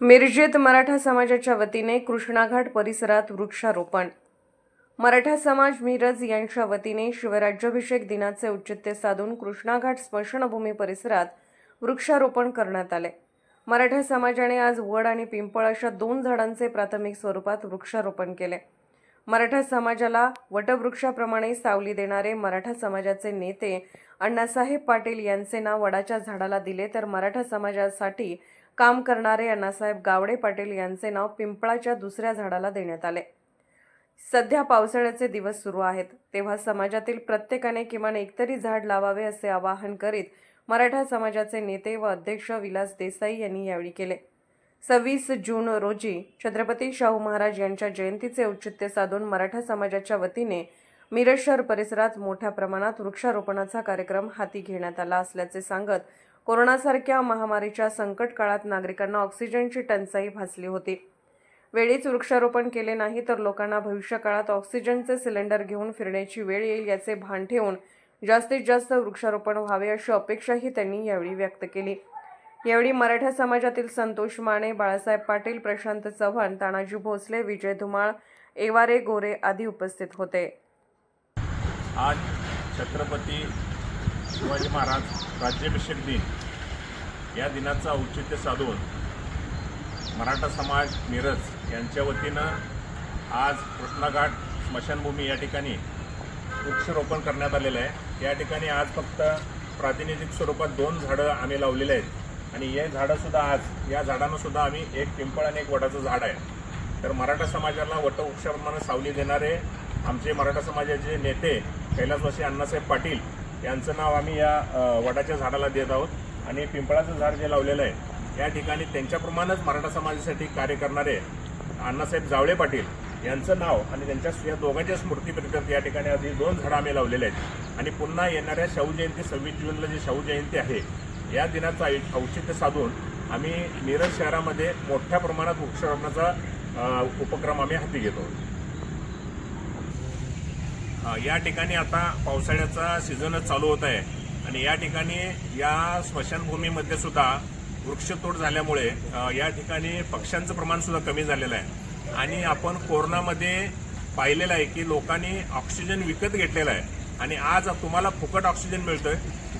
मिरजेत मराठा समाजाच्या वतीने कृष्णाघाट परिसरात वृक्षारोपण. मराठा समाज मिरज यांच्या वतीने शिवराज्याभिषेक दिनाचे औचित्य साधून कृष्णाघाट स्मशानभूमी परिसरात वृक्षारोपण करण्यात आले. मराठा समाजाने आज वड आणि पिंपळ अशा दोन झाडांचे प्राथमिक स्वरूपात वृक्षारोपण केले. मराठा समाजाला वटवृक्षाप्रमाणे सावली देणारे मराठा समाजाचे नेते अण्णासाहेब पाटील यांचे नाव वडाच्या झाडाला दिले तर मराठा समाजासाठी काम करणारे अण्णासाहेब गावडे पाटील यांचे नाव पिंपळाच्या दुसऱ्या झाडाला देण्यात आले. सध्या पावसाळ्याचे दिवस सुरू आहेत. तेव्हा समाजातील प्रत्येकाने किमान एकतरी झाड लावावे असे आवाहन करीत मराठा समाजाचे नेते व अध्यक्ष विलास देसाई यांनी यावेळी केले. सव्वीस जून रोजी छत्रपती शाहू महाराज यांच्या जयंतीचे औचित्य साधून मराठा समाजाच्या वतीने मिरज शहर परिसरात मोठ्या प्रमाणात वृक्षारोपणाचा कार्यक्रम हाती घेण्यात आला असल्याचे सांगत कोरोनासारख्या महामारीच्या संकट काळात नागरिकांना ऑक्सिजनची टंचाई भासली होती. वेळीच वृक्षारोपण केले नाही तर लोकांना भविष्यकाळात ऑक्सिजनचे सिलेंडर घेऊन फिरण्याची वेळ येईल याचे भान ठेवून जास्तीत जास्त वृक्षारोपण व्हावे अशी अपेक्षाही त्यांनी यावेळी व्यक्त केली. यावेळी मराठा समाजातील संतोष माने बाळासाहेब पाटील प्रशांत चव्हाण तानाजी भोसले विजय धुमाळ एवारे गोरे आदी उपस्थित होते. आज छत्रपती शिवाजी महाराज राज्याभिषेक दिन या दिनाचं औचित्य साधून मराठा समाज मिरज यांच्या वतीनं आज कृष्णाघाट स्मशानभूमी या ठिकाणी वृक्षरोपण करण्यात आलेलं आहे. या ठिकाणी आज फक्त प्रातिनिधिक स्वरूपात दोन झाडं आम्ही लावलेले आहेत. आणि हे झाडंसुद्धा आज या झाडांनासुद्धा आम्ही एक पिंपळ आणि एक वडाचं झाड आहे. तर मराठा समाजाला वटवृक्षाप्रमाणे सावली देणारे आमचे मराठा समाजाचे नेते कैलासवासी अण्णासाहेब पाटील यांचं नाव आम्ही या वडाच्या झाडाला देत आहोत. आणि पिंपळाचं झाड जे लावलेलं आहे या ठिकाणी त्यांच्याप्रमाणेच मराठा समाजासाठी कार्य करणारे अण्णासाहेब जावळे पाटील यांचं नाव आणि त्यांच्या या दोघांच्या स्मृतीप्रित्यर्थ या ठिकाणी आधी दोन झाडं आम्ही लावलेले आहेत. आणि पुन्हा येणाऱ्या शाहू जयंती सव्वीस जूनला जी शाहू जयंती आहे या दिनाचं औ- औचित्य साधून आम्ही मिरज शहरामध्ये मोठ्या प्रमाणात वृक्षारोपणाचा उपक्रम आम्ही हाती घेतो. या ठिकाणी आता पावसाळ्याचा सीझनच चालू होत आहे. आणि या ठिकाणी या स्मशानभूमीमध्ये सुद्धा वृक्षतोड झाल्यामुळे या ठिकाणी पक्ष्यांचं प्रमाण सुद्धा कमी झालेलं आहे. आणि आपण कोरोनामध्ये पाहिलेलं आहे की लोकांनी ऑक्सिजन विकत घेतलेला आहे. आणि आज तुम्हाला फुकट ऑक्सिजन मिळतोय.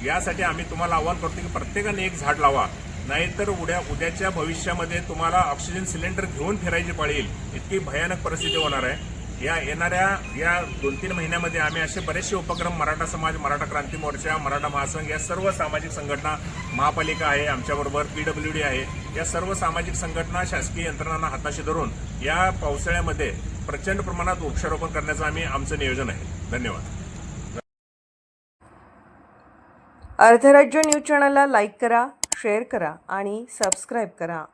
यासाठी आम्ही तुम्हाला आवाहन करतो की प्रत्येकाने एक झाड लावा. नाहीतर उद्या उद्याच्या भविष्यामध्ये तुम्हाला ऑक्सिजन सिलेंडर घेऊन फिरायची पाळील इतकी भयानक परिस्थिती होणार आहे. या येणाऱ्या या दोन तीन महिन्यामध्ये आम्ही असे बरेचसे उपक्रम मराठा समाज मराठा क्रांती मोर्चा मराठा महासंघ या सर्व सामाजिक संघटना महापालिका आहे आमच्याबरोबर पी डब्ल्यू डी आहे. या सर्व सामाजिक संघटना शासकीय यंत्रणांना हाताशी धरून या पावसाळ्यामध्ये प्रचंड प्रमाणात वृक्षारोपण करण्याचं आम्ही आमचं नियोजन आहे. धन्यवाद. अर्धराज्य न्यूज चॅनलला लाईक करा शेअर करा आणि सबस्क्राईब करा.